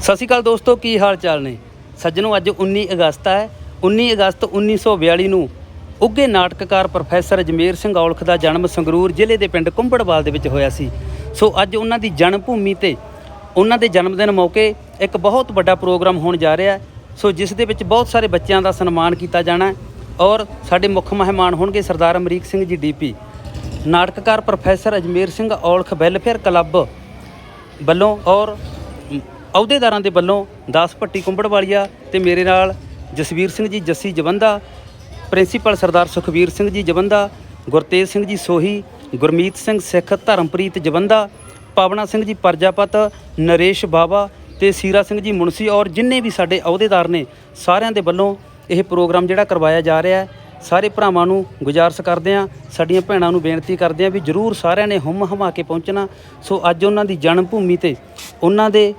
ਸਤਿ ਸ਼੍ਰੀ ਅਕਾਲ ਦੋਸਤੋ, ਕੀ ਹਾਲ ਚਾਲ ਨੇ? ਸੱਜਣੋ, ਅੱਜ 19 ਅਗਸਤ ਹੈ। 19 ਅਗਸਤ 1942 ਨੂੰ ਉੱਗੇ ਨਾਟਕਕਾਰ ਪ੍ਰੋਫੈਸਰ ਜਮੇਰ ਸਿੰਘ ਔਲਖ ਦਾ ਜਨਮ ਸੰਗਰੂਰ ਜ਼ਿਲ੍ਹੇ ਦੇ ਪਿੰਡ ਕੁੰਬੜਵਾਲ ਦੇ ਵਿੱਚ ਹੋਇਆ ਸੀ। ਸੋ ਅੱਜ ਉਹਨਾਂ ਦੀ ਜਨਮ ਭੂਮੀ ਤੇ ਉਹਨਾਂ ਦੇ ਜਨਮ ਦਿਨ ਮੌਕੇ ਇੱਕ ਬਹੁਤ ਵੱਡਾ ਪ੍ਰੋਗਰਾਮ ਹੋਣ ਜਾ ਰਿਹਾ ਹੈ। ਸੋ ਜਿਸ ਦੇ ਵਿੱਚ ਬਹੁਤ ਸਾਰੇ ਬੱਚਿਆਂ ਦਾ ਸਨਮਾਨ ਕੀਤਾ ਜਾਣਾ ਔਰ ਸਾਡੇ ਮੁੱਖ ਮਹਿਮਾਨ ਹੋਣਗੇ ਸਰਦਾਰ ਅਮਰੀਕ ਸਿੰਘ ਜੀ ਡੀਪੀ ਨਾਟਕਕਾਰ professor Ajmer Singh Aulakh welfare club ਵੱਲੋਂ ਔਰ ਅਹੁਦੇਦਾਰਾਂ ਦੇ ਵੱਲੋਂ ਦਾਸ ਭੱਟੀ ਕੁੰਬੜਵਾਲੀਆ ਤੇ ਮੇਰੇ ਨਾਲ ਜਸਵੀਰ ਸਿੰਘ ਜੀ, ਜੱਸੀ ਜਵੰਦਾ, ਪ੍ਰਿੰਸੀਪਲ ਸਰਦਾਰ ਸੁਖਵੀਰ ਸਿੰਘ ਜੀ ਜਵੰਦਾ, ਗੁਰਤੇਜ ਸਿੰਘ ਜੀ ਸੋਹੀ, ਗੁਰਮੀਤ ਸਿੰਘ ਸਿੱਖ, ਧਰਮਪ੍ਰੀਤ ਜਵੰਦਾ ਪਾਵਨਾ ਸਿੰਘ ਜੀ ਪਰਜਾਪਤ, ਨਰੇਸ਼ ਬਾਵਾ ਤੇ ਸੀਰਾ ਸਿੰਘ ਜੀ ਮੁਨਸੀ ਔਰ ਜਿੰਨੇ ਵੀ ਸਾਡੇ ਅਹੁਦੇਦਾਰ ਨੇ, ਸਾਰਿਆਂ ਦੇ ਵੱਲੋਂ ਇਹ ਪ੍ਰੋਗਰਾਮ ਜਿਹੜਾ ਕਰਵਾਇਆ ਜਾ ਰਿਹਾ ਹੈ। ਸਾਰੇ ਭਰਾਵਾਂ ਨੂੰ ਗੁਜ਼ਾਰਸ਼ ਕਰਦੇ ਹਾਂ, ਸਾਡੀਆਂ ਭੈਣਾਂ ਨੂੰ ਬੇਨਤੀ ਕਰਦੇ ਹਾਂ ਵੀ ਜਰੂਰ ਸਾਰਿਆਂ ਨੇ ਹੁਮ ਹਮਾ ਕੇ ਪਹੁੰਚਣਾ। ਸੋ ਅੱਜ ਉਹਨਾਂ ਦੀ ਜਨਮ ਭੂਮੀ ਤੇ ਉਹਨਾਂ ਦੇ